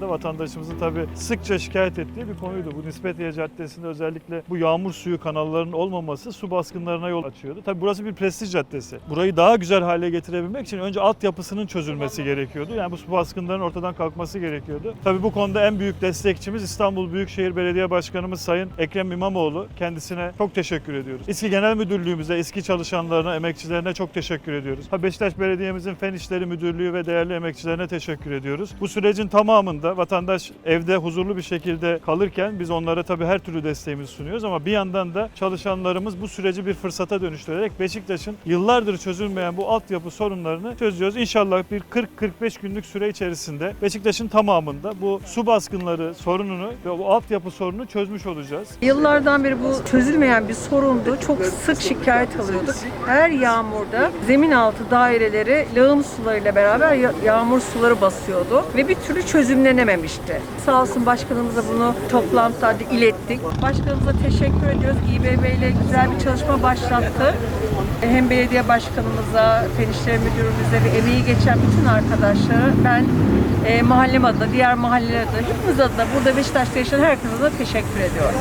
da vatandaşımızın tabii sıkça şikayet ettiği bir konuydu. Bu Nispetiye Caddesi'nde özellikle bu yağmur suyu kanallarının olmaması su baskınlarına yol açıyordu. Tabii burası bir prestij caddesi. Burayı daha güzel hale getirebilmek için önce altyapısının çözülmesi gerekiyordu. Yani bu su baskınlarının ortadan kalkması gerekiyordu. Tabii bu konuda en büyük destekçimiz İstanbul Büyükşehir Belediye Başkanımız Sayın Ekrem İmamoğlu. Kendisine çok teşekkür ediyoruz. İSKİ Genel Müdürlüğümüze, İSKİ çalışanlarına, emekçilerine çok teşekkür ediyoruz. Ha, Beşiktaş Belediye'mizin Fen İşleri Müdürlüğü ve değerli emekçilerine teşekkür ediyoruz. Bu sürecin tamamında vatandaş evde huzurlu bir şekilde kalırken biz onlara tabii her türlü desteğimizi sunuyoruz ama bir yandan da çalışanlarımız bu süreci bir fırsata dönüştürerek Beşiktaş'ın yıllardır çözülmeyen bu altyapı sorunlarını çözüyoruz. İnşallah bir 40-45 günlük süre içerisinde Beşiktaş'ın tamamında bu su baskınları sorununu ve bu altyapı sorununu çözmüş olacağız. Yıllardan beri bu çözülmeyen bir sorundu. Çok sık şikayet alıyorduk. Her yağmurda zemin altı daireleri lağım sularıyla beraber ya- yağmur suları basıyordu ve bir türlü çözümlenememişti. Sağ olsun başkanımıza bunu toplantılarda ilettik. Başkanımıza teşekkür ediyoruz. İBB ile güzel bir çalışma başlattı. Hem belediye başkanımıza, Fen İşleri Müdürümüze ve emeği geçen bütün arkadaşlara ben e, mahallem adına, diğer mahalleler adına, hepimiz adına, burada Beşiktaş'ta yaşayan herkes adına teşekkür ediyorum.